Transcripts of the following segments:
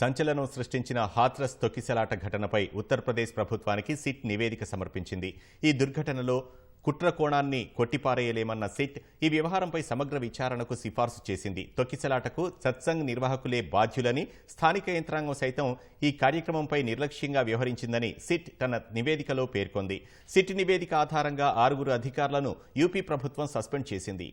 సంచలనం సృష్టించిన హాత్రస్ తొక్కిసలాట ఘటనపై ఉత్తరప్రదేశ్ ప్రభుత్వానికి సిట్ నివేదిక సమర్పించింది. ఈ దుర్ఘటనలో కుట్ర కోణాన్ని కొట్టిపారేయలేమన్న సిట్ ఈ వ్యవహారంపై సమగ్ర విచారణకు సిఫార్సు చేసింది. తొక్కిసలాటకు సత్సంగ్ నిర్వాహకులే బాధ్యులని స్థానిక యంత్రాంగం సైతం ఈ కార్యక్రమంపై నిర్లక్ష్యంగా వ్యవహరించిందని సిట్ తన నివేదికలో పేర్కొంది. సిట్ నివేదిక ఆధారంగా ఆరుగురు అధికారులను యూపీ ప్రభుత్వం సస్పెండ్ చేసింది.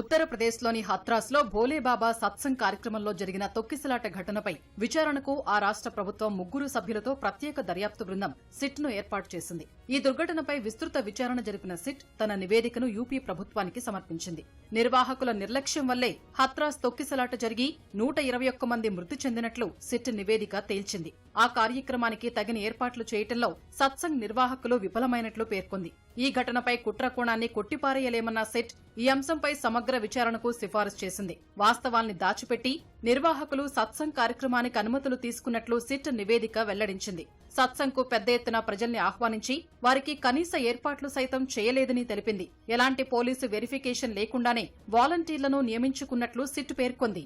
ఉత్తరప్రదేశ్లోని హత్రాస్లో భోలేబాబా సత్సంగ్ కార్యక్రమంలో జరిగిన తొక్కిసలాట ఘటనపై విచారణకు ఆ రాష్ట్ర ప్రభుత్వం ముగ్గురు సభ్యులతో ప్రత్యేక దర్యాప్తు బృందం సిట్ను ఏర్పాటు చేసింది. ఈ దుర్ఘటనపై విస్తృత విచారణ జరిపిన సిట్ తన నివేదికను యూపీ ప్రభుత్వానికి సమర్పించింది. నిర్వాహకుల నిర్లక్ష్యం వల్లే హత్రాస్ తొక్కిసలాట జరిగి నూట ఇరవై ఒక్క మంది మృతి చెందినట్లు సిట్ నివేదిక తేల్చింది. ఆ కార్యక్రమానికి తగిన ఏర్పాట్లు చేయటంలో సత్సంగ్ నిర్వాహకులు విఫలమైనట్లు పేర్కొంది. ఈ ఘటనపై కుట్ర కోణాన్ని కొట్టిపారేయలేమన్న సెట్ ఈ అంశంపై సమగ్ర విచారణకు సిఫారసు చేసింది. వాస్తవాల్ని దాచిపెట్టి నిర్వాహకులు సత్సంగ్ కార్యక్రమానికి అనుమతులు తీసుకున్నట్లు సిట్ నివేదిక వెల్లడించింది. సత్సంగ్కు పెద్ద ఎత్తున ప్రజల్ని ఆహ్వానించి వారికి కనీస ఏర్పాట్లు సైతం చేయలేదని తెలిపింది. ఎలాంటి పోలీసు వెరిఫికేషన్ లేకుండానే వాలంటీర్లను నియమించుకున్నట్లు సిట్ పేర్కొంది.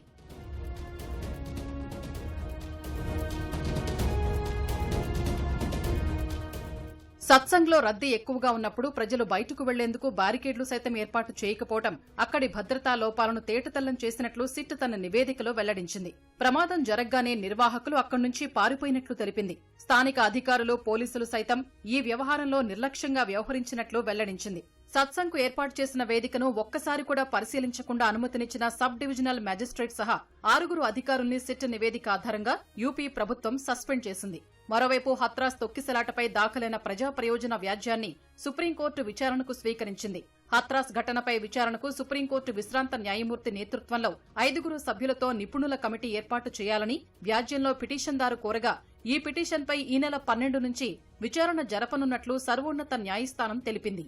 సత్సంగ్లో రద్దీ ఎక్కువగా ఉన్నప్పుడు ప్రజలు బయటకు వెళ్ళేందుకు బారికేడ్లు సైతం ఏర్పాటు చేయకపోవడం అక్కడి భద్రతా లోపాలను తేటతల్లం చేసినట్లు సిట్ తన నివేదికలో వెల్లడించింది. ప్రమాదం జరగ్గానే నిర్వాహకులు అక్కడి నుంచి పారిపోయినట్లు తెలిపింది. స్థానిక అధికారులు పోలీసులు సైతం ఈ వ్యవహారంలో నిర్లక్ష్యంగా వ్యవహరించినట్లు వెల్లడించింది. సత్సంగ్కు ఏర్పాటు చేసిన వేదికను ఒక్కసారి కూడా పరిశీలించకుండా అనుమతినిచ్చిన సబ్ డివిజనల్ మేజిస్ట్రేట్ సహా ఆరుగురు అధికారుల్ని సిట్ నివేదిక ఆధారంగా యూపీ ప్రభుత్వం సస్పెండ్ చేసింది. మరోవైపు హత్రాస్ తొక్కిసలాటపై దాఖలైన ప్రజా ప్రయోజన వ్యాజ్యాన్ని సుప్రీంకోర్టు విచారణకు స్వీకరించింది. హత్రాస్ ఘటనపై విచారణకు సుప్రీంకోర్టు విశ్రాంత న్యాయమూర్తి నేతృత్వంలో ఐదుగురు సభ్యులతో నిపుణుల కమిటీ ఏర్పాటు చేయాలని వ్యాజ్యంలో పిటిషన్దారు కోరగా ఈ పిటిషన్పై ఈ నెల పన్నెండు నుంచి విచారణ జరపనున్నట్లు సర్వోన్నత న్యాయస్థానం తెలిపింది.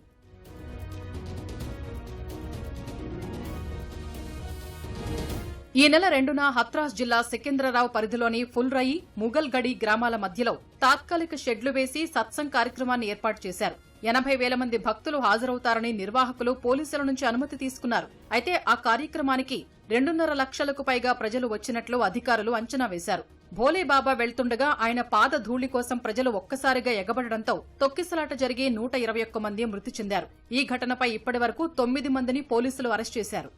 ఈ నెల రెండున హత్రాస్ జిల్లా సికింద్రరావు పరిధిలోని ఫుల్రయి ముగల్గడి గ్రామాల మధ్యలో తాత్కాలిక షెడ్లు వేసి సత్సంగ్ కార్యక్రమాన్ని ఏర్పాటు చేశారు. ఎనభై వేల మంది భక్తులు హాజరవుతారని నిర్వాహకులు పోలీసుల నుంచి అనుమతి తీసుకున్నారు. అయితే ఆ కార్యక్రమానికి రెండున్నర లక్షలకు పైగా ప్రజలు వచ్చినట్లు అధికారులు అంచనా వేశారు. భోలేబాబా వెళ్తుండగా ఆయన పాద ధూళి కోసం ప్రజలు ఒక్కసారిగా ఎగబడడంతో తొక్కిసలాట జరిగి నూట ఇరవై ఒక్క మంది మృతి చెందారు. ఈ ఘటనపై ఇప్పటి వరకు తొమ్మిది మందిని పోలీసులు అరెస్ట్ చేశారు.